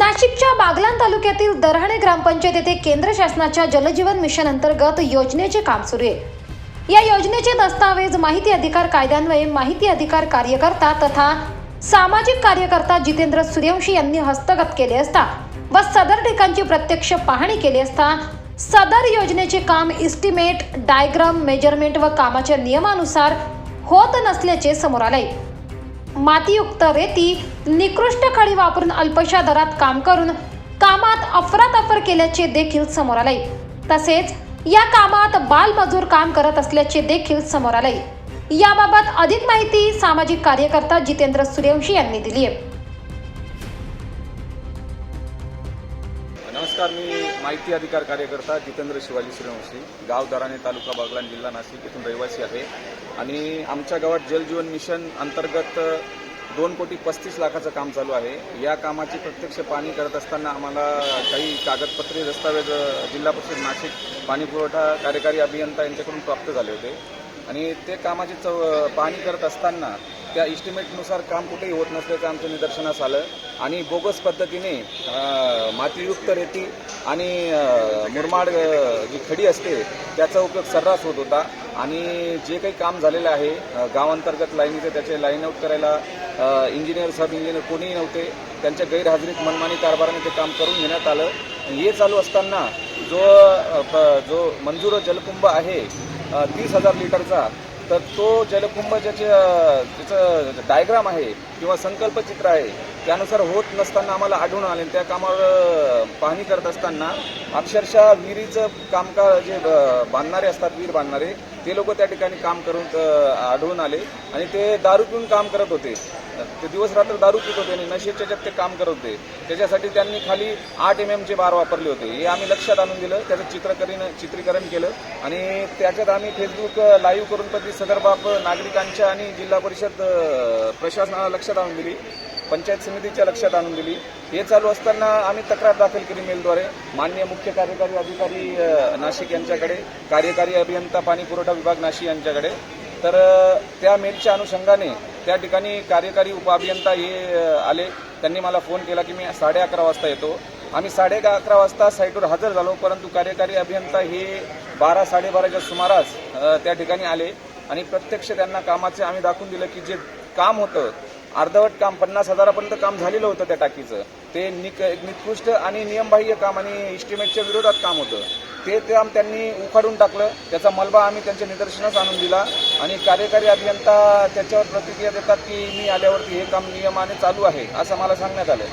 नाशिकच्या बागलाण तालुक्यातील दरहाणे ग्रामपंचायत येथे केंद्र शासनाच्या जलजीवन मिशन अंतर्गत योजनेचे काम सुरू आहे. या योजनेचे दस्तावेज माहिती अधिकार कायद्यान्वये माहिती अधिकार कार्यकर्ता तथा सामाजिक कार्यकर्ता जितेंद्र सूर्यवंशी यांनी हस्तगत केले असता व सदर ठिकाणची प्रत्यक्ष पाहणी केली असता सदर योजनेचे काम इस्टिमेट डायग्राम मेजरमेंट व कामाच्या नियमानुसार होत नसल्याचे समोर आले मातीयुक्त रेती निकृष्ट खडी वापरून अल्पशा दरात काम करून कामात अफरातफर केल्याचे देखील समोर आले तसेच या कामात बालमजूर काम करत असल्याचे देखील समोर आले याबाबत अधिक माहिती सामाजिक कार्यकर्ता जितेंद्र सूर्यवंशी यांनी दिली आहे नमस्कार मी माहिती अधिकार कार्यकर्ता जितेंद्र शिवाजी सूर्यवंशी गाव दराने तालुका बागलान जिल्हा नाशिक इथून रहिवासी आहे. आणि आमच्या गावात जलजीवन मिशन अंतर्गत दोन कोटी पस्तीस लाखाचं काम चालू आहे. या कामाची प्रत्यक्ष पाणी करत असताना आम्हाला काही कागदपत्रे दस्तावेज जिल्हा परिषद नाशिक पाणी पुरवठा कार्यकारी अभियंता यांच्याकडून प्राप्त झाले होते. आणि ते कामाची चौ पाहणी करत असताना त्या इस्टिमेटनुसार काम कुठेही होत नसल्याचं आमच्या निदर्शनास आलं. आणि बोगस पद्धतीने मातीयुक्त रेती आणि मुरमाड जी खडी असते त्याचा उपयोग सर्रास होत होता. आणि जे काही काम झालेलं आहे गावांतर्गत लाईनीचं त्याचे लाईन आऊट करायला इंजिनियर सब इंजिनियर कोणीही नव्हते त्यांच्या गैरहजेरीत मनमानी कारभाराने ते काम करून घेण्यात आलं. हे चालू असताना जो जो मंजूर जलकुंभ आहे तीस हजार लिटरचा तर तो जलकुंभ ज्याचे त्याचं डायग्राम आहे किंवा संकल्पचित्र आहे त्यानुसार होत नसताना आम्हाला आढळून आले. त्या कामावर पाहणी करत असताना अक्षरशः विहिरीचं कामकाज जे ब- बांधणारे असतात विहीर बांधणारे ते लोक त्या ठिकाणी काम करून आढळून आले आणि ते दारू पिऊन काम करत होते. ते दिवस रात्र दारू पित होते आणि नशेच्या याच्यात ते काम करत होते. त्याच्यासाठी त्यांनी खाली आठ एम एमचे बार वापरले होते. हे आम्ही लक्षात आणून दिलं त्याचं चित्रकरीन चित्रीकरण केलं आणि त्याच्यात आम्ही फेसबुक लाईव्ह करून पण ती सदर नागरिकांच्या आणि जिल्हा परिषद प्रशासनाला लक्षात आणून दिली पंचायत समितीच्या लक्षात आणून दिली. हे चालू असताना आम्ही तक्रार दाखल केली मेलद्वारे. माननीय मुख्य कार्यकारी अधिकारी नाशिक यांच्याकडे कार्यकारी अभियंता पाणी पुरवठा विभाग नाशिक यांच्याकडे. तर त्या मेलच्या अनुषंगाने त्या ठिकाणी कार्यकारी उपअभियंता हे आले. त्यांनी मला फोन केला की मी साडे अकरा वाजता येतो. आम्ही साडे अकरा वाजता साईटवर हजर झालो परंतु कार्यकारी अभियंता हे बारा साडेबाराच्या सुमारास त्या ठिकाणी आले. आणि प्रत्यक्ष त्यांना कामाचे आम्ही दाखवून दिलं की जे काम होतं अर्धवट काम पन्नास हजारापर्यंत काम झालेलं होतं त्या टाकीचं. ते निक निकृष्ट आणि नियमबाह्य काम आणि इस्टिमेटच्या विरोधात काम होतं. ते काम त्यांनी उखाडून टाकलं. त्याचा मलबा आम्ही त्यांच्या निदर्शनास आणून दिला. आणि कार्यकारी अभियंता त्याच्यावर प्रतिक्रिया देतात की मी आल्यावरती हे काम नियमाने चालू आहे असं मला सांगण्यात आलं.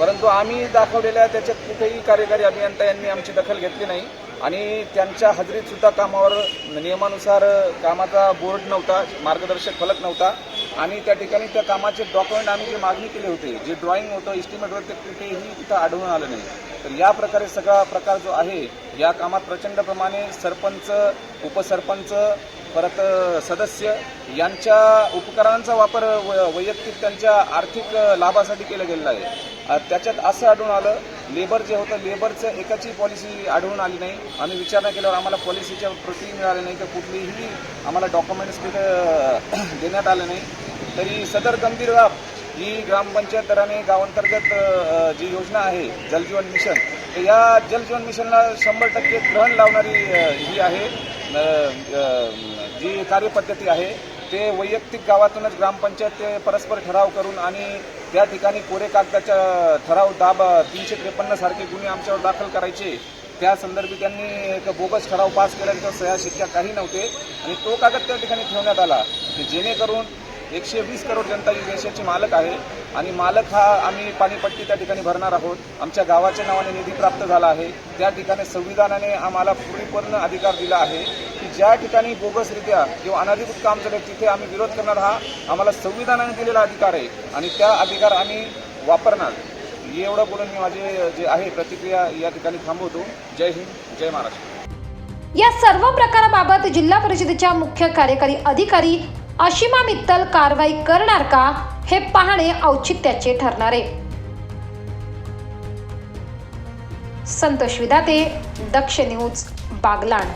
परंतु आम्ही दाखवलेल्या त्याच्यात कुठेही कार्यकारी अभियंता यांनी आमची दखल घेतली नाही. आणि त्यांच्या हजेरीतसुद्धा कामावर नियमानुसार कामाचा बोर्ड नव्हता मार्गदर्शक फलक नव्हता. आणि त्या ठिकाणी त्या कामाचे डॉक्युमेंट आम्ही जे मागणी केले होते जे ड्रॉइंग होतं इस्टिमेट होतं ते कुठेही तिथं आढळून आलं नाही. तर या प्रकारे सगळा प्रकार जो आहे या कामात प्रचंड प्रमाणे सरपंच उपसरपंच परत सदस्य यांच्या उपकरणांचा वापर व- वैयक्तिक त्यांच्या आर्थिक लाभासाठी केला गेलेला आहे. त्याच्यात असं आढळून आलं लेबर जे होतं लेबरचं एकाची पॉलिसी आढळून आली नाही. आम्ही विचारणा केल्यावर आम्हाला पॉलिसीच्या प्रती मिळाल्या नाही तर कुठलीही आम्हाला डॉक्युमेंट्स तिथं देण्यात आले नाही. तरी सदर गंभीर बाब ही ग्रामपंचायत दराने गावांतर्गत जी योजना आहे जलजीवन मिशन तर या जलजीवन मिशनला शंभर टक्के ग्रहण लावणारी ही आहे. जी कार्यपद्धती आहे ते वैयक्तिक गावातूनच ग्रामपंचायत ते परस्पर ठराव करून आणि त्या ठिकाणी कोरे कागदाच्या ठराव दाब तीनशे त्रेपन्न सारखे गुन्हे आमच्यावर दाखल करायचे त्या संदर्भी त्यांनी एक बोगस ठराव पास केल्यानंतर सह्या शिक्क्या काही नव्हते आणि तो कागद त्या ठिकाणी ठेवण्यात आला की जेणेकरून एकशे वीस करोड जनता ही देशाची मालक आहे आणि मालक हा आम्ही पाणीपट्टी त्या ठिकाणी भरणार आहोत. आमच्या गावाच्या नावाने निधी प्राप्त झाला आहे. त्या ठिकाणी संविधानाने आम्हाला पूर्णपूर्ण अधिकार दिला आहे की ज्या ठिकाणी बोगसरित्या किंवा अनधिकृत काम झाले तिथे आम्ही विरोध करणार हा आम्हाला संविधानाने दिलेला अधिकार आहे आणि त्या अधिकार आम्ही वापरणार. एवढं बोलून मी माझे जे आहे प्रतिक्रिया या ठिकाणी थांबवतो. जय हिंद जय महाराष्ट्र. या सर्व प्रकाराबाबत जिल्हा परिषदेच्या मुख्य कार्यकारी अधिकारी अशिमा मित्तल कारवाई करणार का हे पाहणे औचित्याचे ठरणार. आहे संतोष विधाते दक्ष न्यूज बागलाण.